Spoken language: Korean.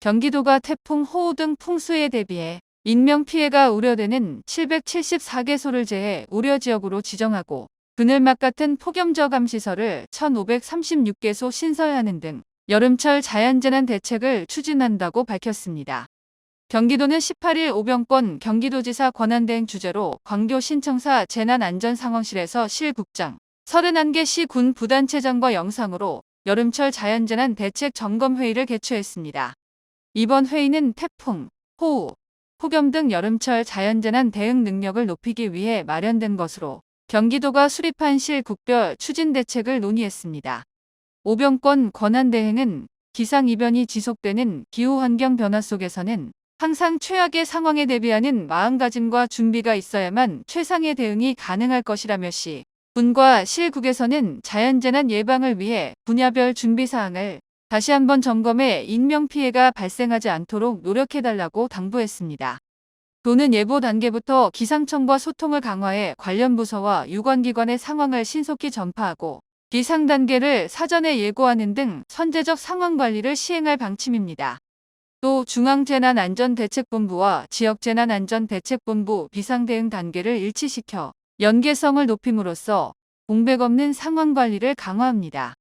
경기도가 태풍, 호우 등 풍수에 대비해 인명피해가 우려되는 774개소를 제해 우려지역으로 지정하고 그늘막 같은 폭염저감시설을 1536개소 신설하는 등 여름철 자연재난 대책을 추진한다고 밝혔습니다. 경기도는 18일 오병권 경기도지사 권한대행 주재로 광교 신청사 재난안전상황실에서 실국장 31개 시 군 부단체장과 영상으로 여름철 자연재난 대책 점검회의를 개최했습니다. 이번 회의는 태풍, 호우, 폭염 등 여름철 자연재난 대응 능력을 높이기 위해 마련된 것으로 경기도가 수립한 실국별 추진 대책을 논의했습니다. 오병권 권한대행은 기상이변이 지속되는 기후환경 변화 속에서는 항상 최악의 상황에 대비하는 마음가짐과 준비가 있어야만 최상의 대응이 가능할 것이라며 시 군과 실국에서는 자연재난 예방을 위해 분야별 준비사항을 다시 한번 점검해 인명피해가 발생하지 않도록 노력해달라고 당부했습니다. 도는 예보 단계부터 기상청과 소통을 강화해 관련 부서와 유관기관의 상황을 신속히 전파하고 비상 단계를 사전에 예고하는 등 선제적 상황 관리를 시행할 방침입니다. 또 중앙재난안전대책본부와 지역재난안전대책본부 비상대응 단계를 일치시켜 연계성을 높임으로써 공백 없는 상황 관리를 강화합니다.